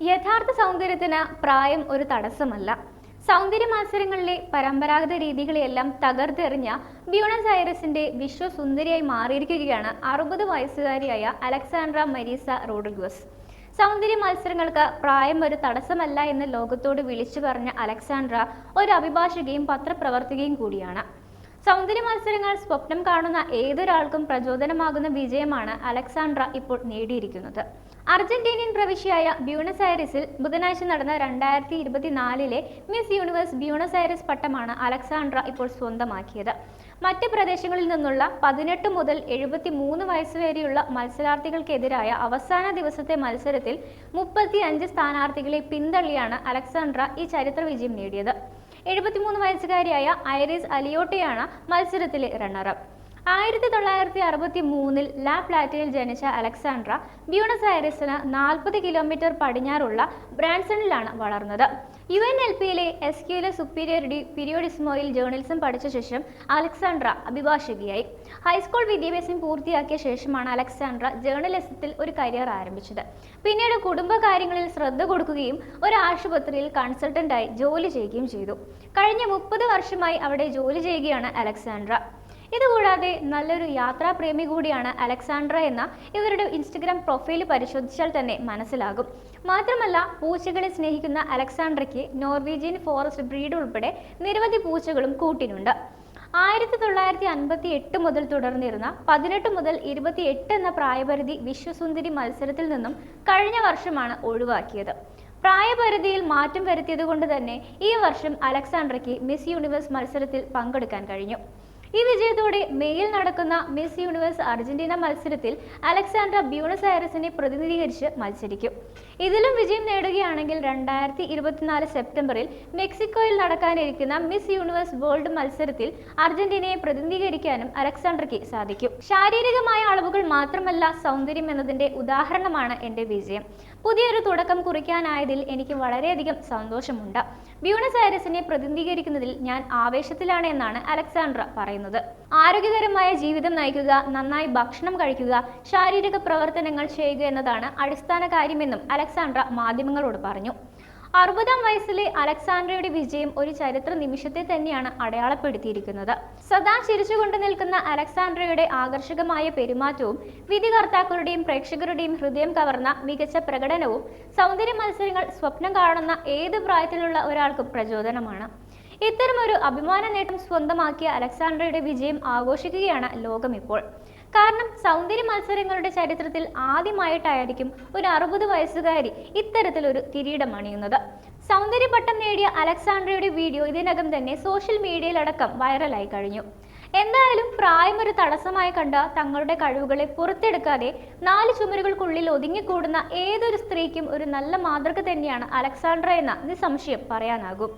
യഥാർത്ഥ സൗന്ദര്യത്തിന് പ്രായം ഒരു തടസ്സമല്ല. സൗന്ദര്യ മത്സരങ്ങളിലെ പരമ്പരാഗത രീതികളെയെല്ലാം തകർത്തെറിഞ്ഞ ബ്യൂണസ് ഐറസിന്റെ വിശ്വസുന്ദരിയായി മാറിയിരിക്കുകയാണ് അറുപത് വയസ്സുകാരിയായ അലക്സാൻഡ്ര മരീസ റോഡ്രിഗസ്. സൗന്ദര്യ മത്സരങ്ങൾക്ക് പ്രായം ഒരു തടസ്സമല്ല എന്ന് ലോകത്തോട് വിളിച്ചു പറഞ്ഞ അലക്സാൻഡ്ര ഒരു അഭിഭാഷകയും പത്രപ്രവർത്തകയും കൂടിയാണ്. സൗന്ദര്യ മത്സരങ്ങൾ സ്വപ്നം കാണുന്ന ഏതൊരാൾക്കും പ്രചോദനമാകുന്ന വിജയമാണ് അലക്സാണ്ട്ര ഇപ്പോൾ നേടിയിരിക്കുന്നത്. അർജന്റീനിയൻ പ്രവിശ്യയായ ബ്യൂണസ് ഐറിസിൽ ബുധനാഴ്ച നടന്ന രണ്ടായിരത്തി ഇരുപത്തിനാലിലെ മിസ് യൂണിവേഴ്സ് ബ്യൂണസ് ഐറിസ് പട്ടമാണ് അലക്സാണ്ട്ര ഇപ്പോൾ സ്വന്തമാക്കിയത്. മറ്റ് പ്രദേശങ്ങളിൽ നിന്നുള്ള പതിനെട്ട് മുതൽ എഴുപത്തി മൂന്ന് വയസ്സ് വരെയുള്ള മത്സരാർത്ഥികൾക്കെതിരായ അവസാന ദിവസത്തെ മത്സരത്തിൽ മുപ്പത്തി അഞ്ച് സ്ഥാനാർത്ഥികളെ പിന്തള്ളിയാണ് അലക്സാണ്ട്ര ഈ ചരിത്ര വിജയം നേടിയത്. എഴുപത്തിമൂന്ന് വയസ്സുകാരിയായ ഐറിസ് അലിയോട്ടയാണ് മത്സരത്തിലെ റണ്ണറപ്പ് ആയിരത്തി തൊള്ളായിരത്തി അറുപത്തി മൂന്നിൽ ലാ പ്ലാറ്റയിൽ ജനിച്ച അലക്സാൻഡ്ര ബ്യൂണസ് ഐറിസിന് നാൽപ്പത് കിലോമീറ്റർ പടിഞ്ഞാറുള്ള ബ്രാൻസണിലാണ് വളർന്നത്. യു എൻ എൽ പിയിലെ എസ് ക്യൂലെ സുപ്പീരിയർ ഡി പീരിയോഡിസ്മോയിൽ ജേർണലിസം പഠിച്ച ശേഷം അലക്സാൻഡ്ര അഭിഭാഷകയായി. ഹൈസ്കൂൾ വിദ്യാഭ്യാസം പൂർത്തിയാക്കിയ ശേഷമാണ് അലക്സാൻഡ്ര ജേർണലിസത്തിൽ ഒരു കരിയർ ആരംഭിച്ചത്. പിന്നീട് കുടുംബകാര്യങ്ങളിൽ ശ്രദ്ധ കൊടുക്കുകയും ഒരു ആശുപത്രിയിൽ കൺസൾട്ടന്റായി ജോലി ചെയ്യുകയും ചെയ്തു. കഴിഞ്ഞ മുപ്പത് വർഷമായി അവിടെ ജോലി ചെയ്യുകയാണ് അലക്സാൻഡ്ര ഇതുകൂടാതെ നല്ലൊരു യാത്രാപ്രേമി കൂടിയാണ് അലക്സാണ്ട്ര എന്ന ഇവരുടെ ഇൻസ്റ്റഗ്രാം പ്രൊഫൈൽ പരിശോധിച്ചാൽ തന്നെ മനസ്സിലാകും. മാത്രമല്ല പൂച്ചകളെ സ്നേഹിക്കുന്ന അലക്സാണ്ട്രയ്ക്ക് നോർവീജിയൻ ഫോറസ്റ്റ് ബ്രീഡ് ഉൾപ്പെടെ നിരവധി പൂച്ചകളും കൂട്ടിനുണ്ട്. ആയിരത്തി തൊള്ളായിരത്തി അൻപത്തി എട്ട് മുതൽ തുടർന്നിരുന്ന പതിനെട്ട് മുതൽ ഇരുപത്തി എട്ട് എന്ന പ്രായപരിധി വിശ്വസുന്ദരി മത്സരത്തിൽ നിന്നും കഴിഞ്ഞ വർഷമാണ് ഒഴിവാക്കിയത്. പ്രായപരിധിയിൽ മാറ്റം വരുത്തിയതുകൊണ്ട് തന്നെ ഈ വർഷം അലക്സാണ്ട്രയ്ക്ക് മിസ് യൂണിവേഴ്സ് മത്സരത്തിൽ പങ്കെടുക്കാൻ കഴിഞ്ഞു. ഈ വിജയത്തോടെ മെയിൽ നടക്കുന്ന മിസ് യൂണിവേഴ്സ് അർജന്റീന മത്സരത്തിൽ അലക്സാണ്ട്ര ബ്യൂണസ് ഐറസിനെ പ്രതിനിധീകരിച്ച് മത്സരിക്കും. ഇതിലും വിജയം നേടുകയാണെങ്കിൽ രണ്ടായിരത്തി ഇരുപത്തിനാല് സെപ്റ്റംബറിൽ മെക്സിക്കോയിൽ നടക്കാനിരിക്കുന്ന മിസ് യൂണിവേഴ്സ് വേൾഡ് മത്സരത്തിൽ അർജന്റീനയെ പ്രതിനിധീകരിക്കാനും അലക്സാണ്ടർക്ക് സാധിക്കും. ശാരീരികമായ അളവുകൾ മാത്രമല്ല സൗന്ദര്യം എന്നതിന്റെ ഉദാഹരണമാണ് എന്റെ വിജയം. പുതിയൊരു തുടക്കം കുറിക്കാനായതിൽ എനിക്ക് വളരെയധികം സന്തോഷമുണ്ട്. ബ്യൂണസ് ഐറസിനെ പ്രതിനിധീകരിക്കുന്നതിൽ ഞാൻ ആവേശത്തിലാണ് എന്നാണ് അലക്സാണ്ട്ര പറയുന്നത്. ആരോഗ്യകരമായ ജീവിതം നയിക്കുക നന്നായി ഭക്ഷണം കഴിക്കുക ശാരീരിക പ്രവർത്തനങ്ങൾ ചെയ്യുക എന്നതാണ് അടിസ്ഥാന കാര്യമെന്നും അലക്സാണ്ട്ര മാധ്യമങ്ങളോട് പറഞ്ഞു. അറുപതാം വയസ്സിലെ അലക്സാൻഡ്രയുടെ വിജയം ഒരു ചരിത്ര നിമിഷത്തെ തന്നെയാണ് അടയാളപ്പെടുത്തിയിരിക്കുന്നത്. സദാ ചിരിച്ചുകൊണ്ട് നിൽക്കുന്ന അലക്സാൻഡ്രയുടെ ആകർഷകമായ പെരുമാറ്റവും വിധികർത്താക്കളുടെയും പ്രേക്ഷകരുടെയും ഹൃദയം കവർന്ന മികച്ച പ്രകടനവും സൗന്ദര്യ മത്സരങ്ങൾ സ്വപ്നം കാണുന്ന ഏത് പ്രായത്തിലുള്ള ഒരാൾക്കും പ്രചോദനമാണ്. ഇത്തരമൊരു അഭിമാന നേട്ടം സ്വന്തമാക്കിയ അലക്സാണ്ടറുടെ വിജയം ആഘോഷിക്കുകയാണ് ലോകം ഇപ്പോൾ. കാരണം സൗന്ദര്യ മത്സരങ്ങളുടെ ചരിത്രത്തിൽ ആദ്യമായിട്ടായിരിക്കും ഒരു അറുപത് വയസ്സുകാരി ഇത്തരത്തിലൊരു കിരീടം അണിയുന്നത്. സൗന്ദര്യ പട്ടം നേടിയ അലക്സാണ്ടറയുടെ വീഡിയോ ഇതിനകം തന്നെ സോഷ്യൽ മീഡിയയിലടക്കം വൈറലായി കഴിഞ്ഞു. എന്തായാലും പ്രായം ഒരു തടസ്സമായി കണ്ട തങ്ങളുടെ കഴിവുകളെ പുറത്തെടുക്കാതെ നാല് ചുമരുകൾക്കുള്ളിൽ ഒതുങ്ങിക്കൂടുന്ന ഏതൊരു സ്ത്രീക്കും ഒരു നല്ല മാതൃക തന്നെയാണ് അലക്സാണ്ട്ര എന്ന നിസ്സംശയം പറയാനാകും.